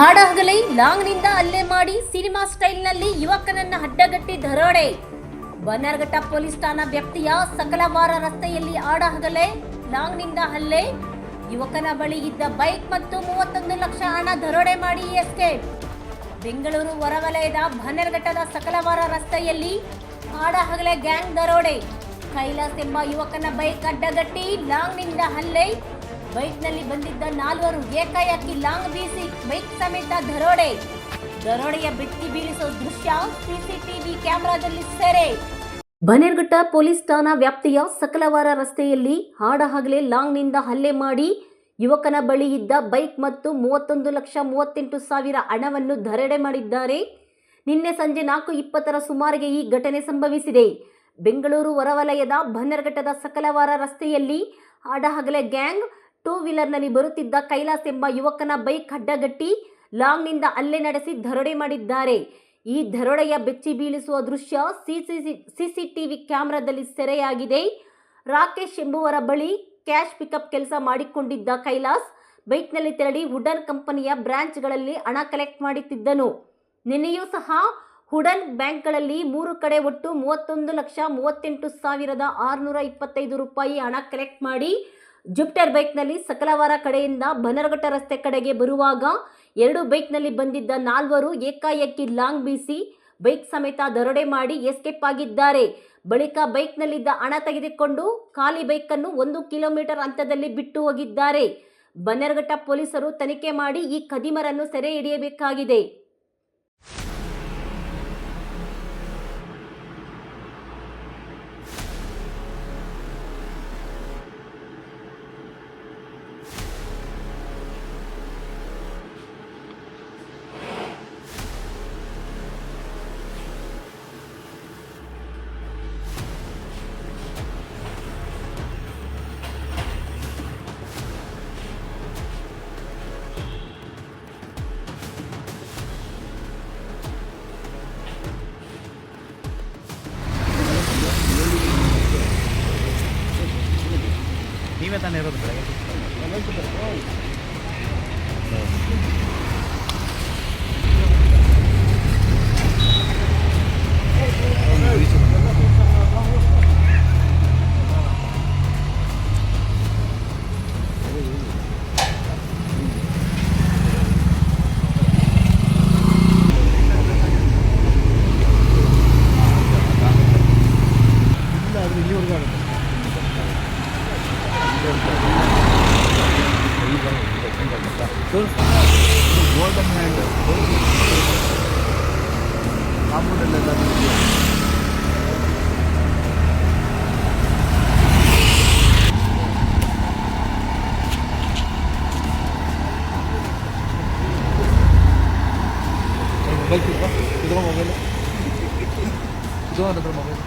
ಹಾಡಹಗಲೇ ಲಾಂಗ್ನಿಂದ ಹಲ್ಲೆ ಮಾಡಿ ಸಿನಿಮಾ ಸ್ಟೈಲ್ನಲ್ಲಿ ಯುವಕನನ್ನ ಅಡ್ಡಗಟ್ಟಿ ದರೋಡೆ ಬನ್ನರ್ಘಟ್ಟ ಪೊಲೀಸ್ ಠಾಣಾ ವ್ಯಕ್ತಿಯ ಸಕಲವಾರ ರಸ್ತೆಯಲ್ಲಿ ಆಡಹಗಲೇ ಲಾಂಗ್ನಿಂದ ಹಲ್ಲೆ ಯುವಕನ ಬಳಿ ಇದ್ದ ಬೈಕ್ ಮತ್ತು ಮೂವತ್ತೊಂದು ಲಕ್ಷ ಹಣ ದರೋಡೆ ಮಾಡಿ ಎಸ್ಕೇಪ್. ಬೆಂಗಳೂರು ಹೊರವಲಯದ ಬನ್ನರ್ಘಟ್ಟದ ಸಕಲವಾರ ರಸ್ತೆಯಲ್ಲಿ ಆಡಹಗಲೇ ಗ್ಯಾಂಗ್ ದರೋಡೆ ಕೈಲಾಸ್ ಎಂಬ ಯುವಕನ ಬೈಕ್ ಅಡ್ಡಗಟ್ಟಿ ಲಾಂಗ್ನಿಂದ ಹಲ್ಲೆ ಬೈಕ್ನಲ್ಲಿ ಬಂದಿದ್ದ ನಾಲ್ವರು ಏಕಾಏಕಿ ಲಾಂಗ್ ಬೀಸಿ ಬೈಕ್ ಸಮೇತ ದರೋಡೆ. ದರೋಡೆಯ ಬೆಟ್ಟಿ ಬೀಳಿಸೋ ದೃಶ್ಯ ಸಿಸಿಟಿವಿ ಕ್ಯಾಮೆರಾದಲ್ಲಿ ಸೆರೆ. ಬನೇರ್ಘಟ್ಟ ಪೊಲೀಸ್ ಠಾಣಾ ವ್ಯಾಪ್ತಿಯ ಸಕಲವಾರ ರಸ್ತೆಯಲ್ಲಿ ಹಾಡಹಗಲೇ ಲಾಂಗ್ನಿಂದ ಹಲ್ಲೆ ಮಾಡಿ ಯುವಕನ ಬಳಿ ಇದ್ದ ಬೈಕ್ ಮತ್ತು ಮೂವತ್ತೊಂದು ಲಕ್ಷ ಮೂವತ್ತೆಂಟು ಸಾವಿರ ಹಣವನ್ನು ದರೋಡೆ ಮಾಡಿದ್ದಾರೆ. ನಿನ್ನೆ ಸಂಜೆ ನಾಲ್ಕು ಇಪ್ಪತ್ತರ ಸುಮಾರಿಗೆ ಈ ಘಟನೆ ಸಂಭವಿಸಿದೆ. ಬೆಂಗಳೂರು ಹೊರವಲಯದ ಬನ್ನರ್ಘಟ್ಟದ ಸಕಲವಾರ ರಸ್ತೆಯಲ್ಲಿ ಹಾಡಹಗಲೆ ಗ್ಯಾಂಗ್ ಟೂ ವೀಲರ್ನಲ್ಲಿ ಬರುತ್ತಿದ್ದ ಕೈಲಾಸ್ ಎಂಬ ಯುವಕನ ಬೈಕ್ ಅಡ್ಡಗಟ್ಟಿ ಲಾಂಗ್ನಿಂದ ಅಲ್ಲೆ ನಡೆಸಿ ದರೋಡೆ ಮಾಡಿದ್ದಾರೆ. ಈ ದರೋಡೆಯ ಬೆಚ್ಚಿ ಬೀಳಿಸುವ ದೃಶ್ಯ ಸಿಸಿಟಿವಿ ಕ್ಯಾಮೆರಾದಲ್ಲಿ ಸೆರೆಯಾಗಿದೆ. ರಾಕೇಶ್ ಎಂಬುವರ ಬಳಿ ಕ್ಯಾಶ್ ಪಿಕಪ್ ಕೆಲಸ ಮಾಡಿಕೊಂಡಿದ್ದ ಕೈಲಾಸ್ ಬೈಕ್ನಲ್ಲಿ ತೆರಳಿ ವುಡನ್ ಕಂಪನಿಯ ಬ್ರಾಂಚ್ಗಳಲ್ಲಿ ಹಣ ಕಲೆಕ್ಟ್ ಮಾಡುತ್ತಿದ್ದನು. ನಿನ್ನೆಯೂ ಸಹ ಹುಡನ್ ಬ್ಯಾಂಕ್ಗಳಲ್ಲಿ ಮೂರು ಕಡೆ ಒಟ್ಟು ಮೂವತ್ತೊಂದು ಲಕ್ಷ ಮೂವತ್ತೆಂಟು ಸಾವಿರದ ಆರುನೂರ ಇಪ್ಪತ್ತೈದು ರೂಪಾಯಿ ಹಣ ಕಲೆಕ್ಟ್ ಮಾಡಿ ಜುಪಿಟರ್ ಬೈಕ್ನಲ್ಲಿ ಸಕಲವಾರ ಕಡೆಯಿಂದ ಬನರಘಟ್ಟ ರಸ್ತೆ ಕಡೆಗೆ ಬರುವಾಗ ಎರಡು ಬೈಕ್ನಲ್ಲಿ ಬಂದಿದ್ದ ನಾಲ್ವರು ಏಕಾಏಕಿ ಲಾಂಗ್ ಬೀಸಿ ಬೈಕ್ ಸಮೇತ ದರೋಡೆ ಮಾಡಿ ಎಸ್ಕೇಪ್ ಆಗಿದ್ದಾರೆ. ಬಳಿಕ ಬೈಕ್ನಲ್ಲಿದ್ದ ಹಣ ತೆಗೆದುಕೊಂಡು ಖಾಲಿ ಬೈಕನ್ನು ಒಂದು ಕಿಲೋಮೀಟರ್ ಅಂತದಲ್ಲಿ ಬಿಟ್ಟು ಹೋಗಿದ್ದಾರೆ. ಬನ್ನೇರ್ಘಟ್ಟ ಪೊಲೀಸರು ತನಿಖೆ ಮಾಡಿ ಈ ಕದಿಮರನ್ನು ಸೆರೆ ಹಿಡಿಯಬೇಕಾಗಿದೆ. ನೀವೇ ತಾನೇ ಇರೋದು ಬೆಳಗ್ಗೆ ಗೋಲ್ಡನ್ ಹ್ಯಾಂಡ್ ಕಾಂಪೌಂಡಲ್ಲೆಲ್ಲ ಮೊಬೈಲ್ ಇದು ಮೊಬೈಲ್ ಇದು ನನ್ನ ಹತ್ರ ಮೊಬೈಲ್